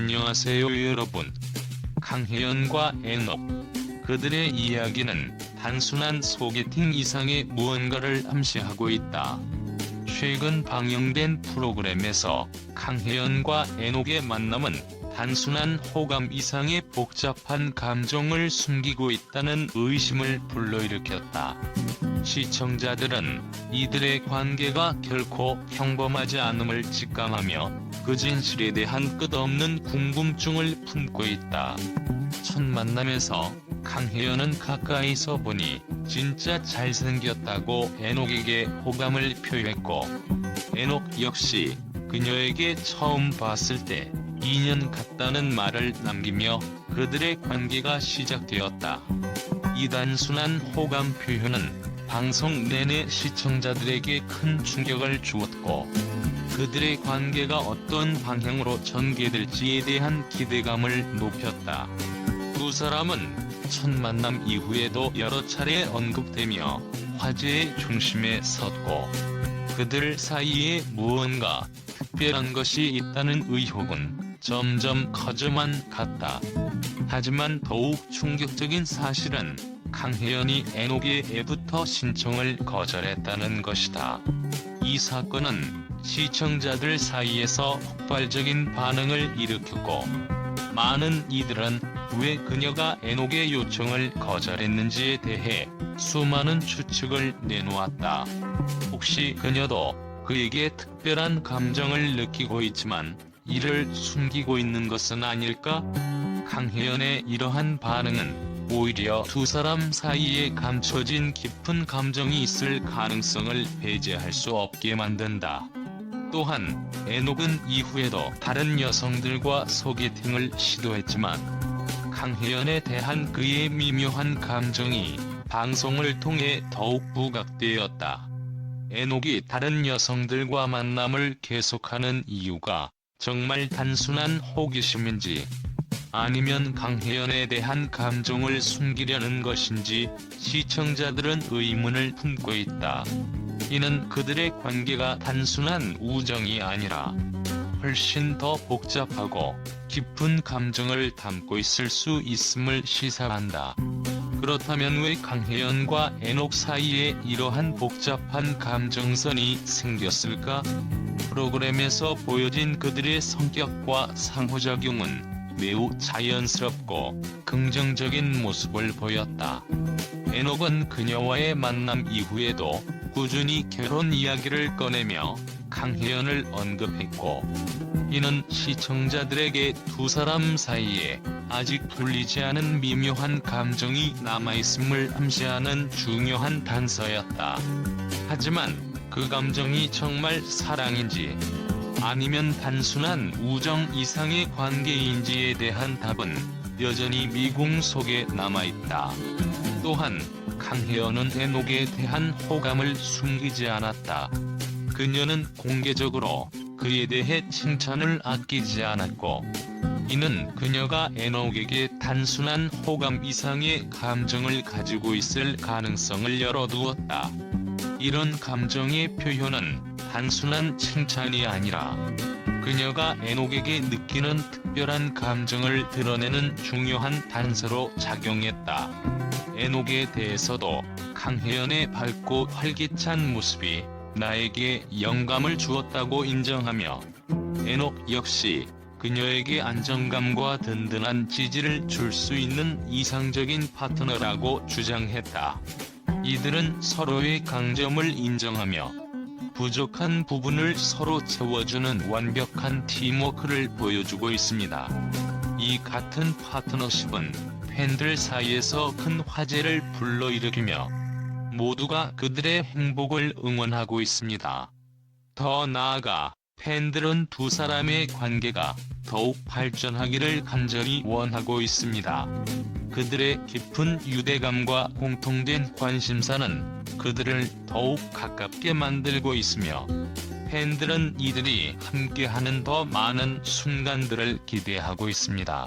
안녕하세요 여러분. 강혜연과 에녹. 그들의 이야기는 단순한 소개팅 이상의 무언가를 암시하고 있다. 최근 방영된 프로그램에서 강혜연과 에녹의 만남은 단순한 호감 이상의 복잡한 감정을 숨기고 있다는 의심을 불러일으켰다. 시청자들은 이들의 관계가 결코 평범하지 않음을 직감하며 그 진실에 대한 끝없는 궁금증을 품고 있다. 첫 만남에서 강혜연은 가까이서 보니 진짜 잘생겼다고 에녹에게 호감을 표했고 에녹 역시 그녀에게 처음 봤을 때 2년 같다는 말을 남기며 그들의 관계가 시작되었다. 이 단순한 호감 표현은 방송 내내 시청자들에게 큰 충격을 주었고 그들의 관계가 어떤 방향으로 전개될지에 대한 기대감을 높였다. 두 사람은 첫 만남 이후에도 여러 차례 언급되며 화제의 중심에 섰고 그들 사이에 무언가 특별한 것이 있다는 의혹은 점점 커져만 갔다. 하지만 더욱 충격적인 사실은 강혜연이 에녹의 애부터 신청을 거절했다는 것이다. 이 사건은 시청자들 사이에서 폭발적인 반응을 일으켰고 많은 이들은 왜 그녀가 에녹의 요청을 거절했는지에 대해 수많은 추측을 내놓았다. 혹시 그녀도 그에게 특별한 감정을 느끼고 있지만 이를 숨기고 있는 것은 아닐까? 강혜연의 이러한 반응은 오히려 두 사람 사이에 감춰진 깊은 감정이 있을 가능성을 배제할 수 없게 만든다. 또한 에녹은 이후에도 다른 여성들과 소개팅을 시도했지만 강혜연에 대한 그의 미묘한 감정이 방송을 통해 더욱 부각되었다. 에녹이 다른 여성들과 만남을 계속하는 이유가 정말 단순한 호기심인지 아니면 강혜연에 대한 감정을 숨기려는 것인지 시청자들은 의문을 품고 있다. 이는 그들의 관계가 단순한 우정이 아니라 훨씬 더 복잡하고 깊은 감정을 담고 있을 수 있음을 시사한다. 그렇다면 왜 강혜연과 에녹 사이에 이러한 복잡한 감정선이 생겼을까? 프로그램에서 보여진 그들의 성격과 상호작용은 매우 자연스럽고 긍정적인 모습을 보였다. 에녹은 그녀와의 만남 이후에도 꾸준히 결혼 이야기를 꺼내며 강혜연을 언급했고 이는 시청자들에게 두 사람 사이에 아직 풀리지 않은 미묘한 감정이 남아있음을 암시하는 중요한 단서였다. 하지만 그 감정이 정말 사랑인지 아니면 단순한 우정 이상의 관계인지에 대한 답은 여전히 미궁 속에 남아있다. 또한 강혜연은 에녹에 대한 호감을 숨기지 않았다. 그녀는 공개적으로 그에 대해 칭찬을 아끼지 않았고 이는 그녀가 에녹에게 단순한 호감 이상의 감정을 가지고 있을 가능성을 열어두었다. 이런 감정의 표현은 단순한 칭찬이 아니라 그녀가 에녹에게 느끼는 특별한 감정을 드러내는 중요한 단서로 작용했다. 에녹에 대해서도 강혜연의 밝고 활기찬 모습이 나에게 영감을 주었다고 인정하며 에녹 역시 그녀에게 안정감과 든든한 지지를 줄 수 있는 이상적인 파트너라고 주장했다. 이들은 서로의 강점을 인정하며 부족한 부분을 서로 채워주는 완벽한 팀워크를 보여주고 있습니다. 이 같은 파트너십은 팬들 사이에서 큰 화제를 불러일으키며 모두가 그들의 행복을 응원하고 있습니다. 더 나아가 팬들은 두 사람의 관계가 더욱 발전하기를 간절히 원하고 있습니다. 그들의 깊은 유대감과 공통된 관심사는 그들을 더욱 가깝게 만들고 있으며 팬들은 이들이 함께하는 더 많은 순간들을 기대하고 있습니다.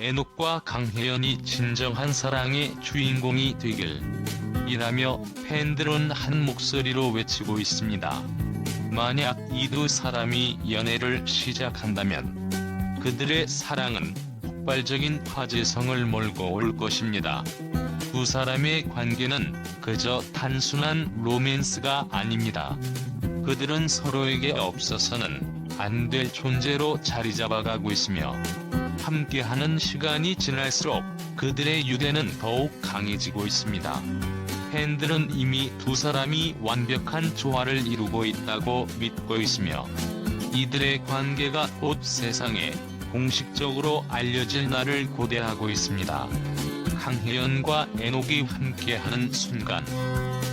에녹과 강혜연이 진정한 사랑의 주인공이 되길 이라며 팬들은 한 목소리로 외치고 있습니다. 만약 이 두 사람이 연애를 시작한다면 그들의 사랑은 폭발적인 화제성을 몰고 올 것입니다. 두 사람의 관계는 그저 단순한 로맨스가 아닙니다. 그들은 서로에게 없어서는 안 될 존재로 자리 잡아가고 있으며 함께하는 시간이 지날수록 그들의 유대는 더욱 강해지고 있습니다. 팬들은 이미 두 사람이 완벽한 조화를 이루고 있다고 믿고 있으며 이들의 관계가 곧 세상에 공식적으로 알려질 날을 고대하고 있습니다. 강혜연과 애녹이 함께하는 순간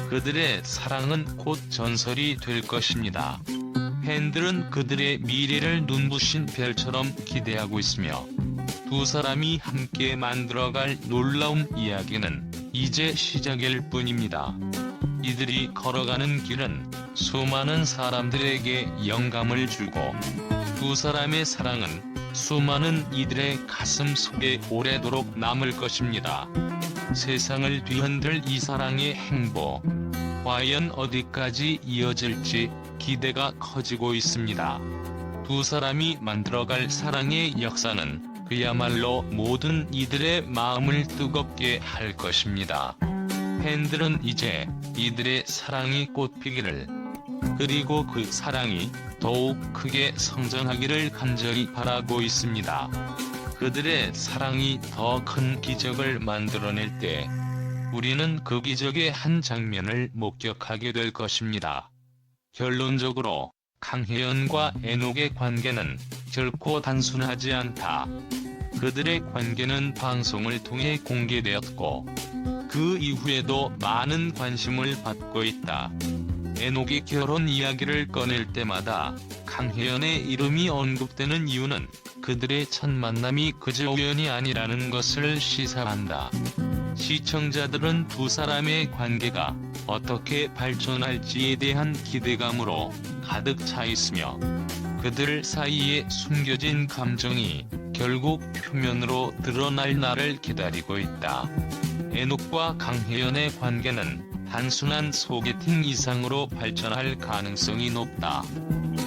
그들의 사랑은 곧 전설이 될 것입니다. 팬들은 그들의 미래를 눈부신 별처럼 기대하고 있으며 두 사람이 함께 만들어갈 놀라운 이야기는 이제 시작일 뿐입니다. 이들이 걸어가는 길은 수많은 사람들에게 영감을 주고 두 사람의 사랑은 수많은 이들의 가슴 속에 오래도록 남을 것입니다. 세상을 뒤흔들 이 사랑의 행보. 과연 어디까지 이어질지 기대가 커지고 있습니다. 두 사람이 만들어갈 사랑의 역사는 그야말로 모든 이들의 마음을 뜨겁게 할 것입니다. 팬들은 이제 이들의 사랑이 꽃피기를 그리고 그 사랑이 더욱 크게 성장하기를 간절히 바라고 있습니다. 그들의 사랑이 더 큰 기적을 만들어낼 때 우리는 그 기적의 한 장면을 목격하게 될 것입니다. 결론적으로 강혜연과 애녹의 관계는 결코 단순하지 않다. 그들의 관계는 방송을 통해 공개되었고 그 이후에도 많은 관심을 받고 있다. 애녹이 결혼 이야기를 꺼낼 때마다 강혜연의 이름이 언급되는 이유는 그들의 첫 만남이 그저 우연이 아니라는 것을 시사한다. 시청자들은 두 사람의 관계가 어떻게 발전할지에 대한 기대감으로 가득 차 있으며 그들 사이에 숨겨진 감정이 결국 표면으로 드러날 날을 기다리고 있다. 애녹과 강혜연의 관계는 단순한 소개팅 이상으로 발전할 가능성이 높다.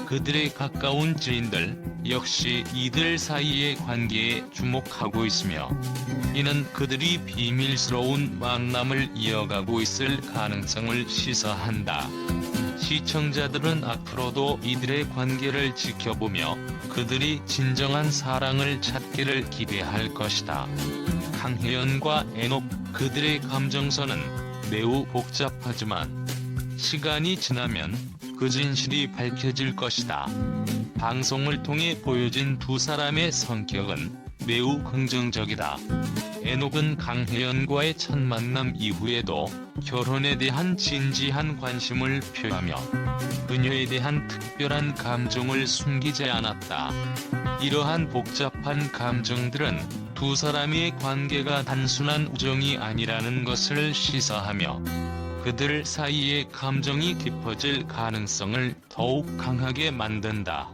그들의 가까운 지인들 역시 이들 사이의 관계에 주목하고 있으며 이는 그들이 비밀스러운 만남을 이어가고 있을 가능성을 시사한다. 시청자들은 앞으로도 이들의 관계를 지켜보며 그들이 진정한 사랑을 찾기를 기대할 것이다. 강혜연과 애녹 그들의 감정선은 매우 복잡하지만 시간이 지나면 그 진실이 밝혀질 것이다. 방송을 통해 보여진 두 사람의 성격은 매우 긍정적이다. 애녹은 강혜연과의 첫 만남 이후에도 결혼에 대한 진지한 관심을 표하며 그녀에 대한 특별한 감정을 숨기지 않았다. 이러한 복잡한 감정들은 두 사람의 관계가 단순한 우정이 아니라는 것을 시사하며 그들 사이의 감정이 깊어질 가능성을 더욱 강하게 만든다.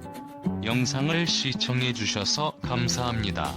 영상을 시청해주셔서 감사합니다.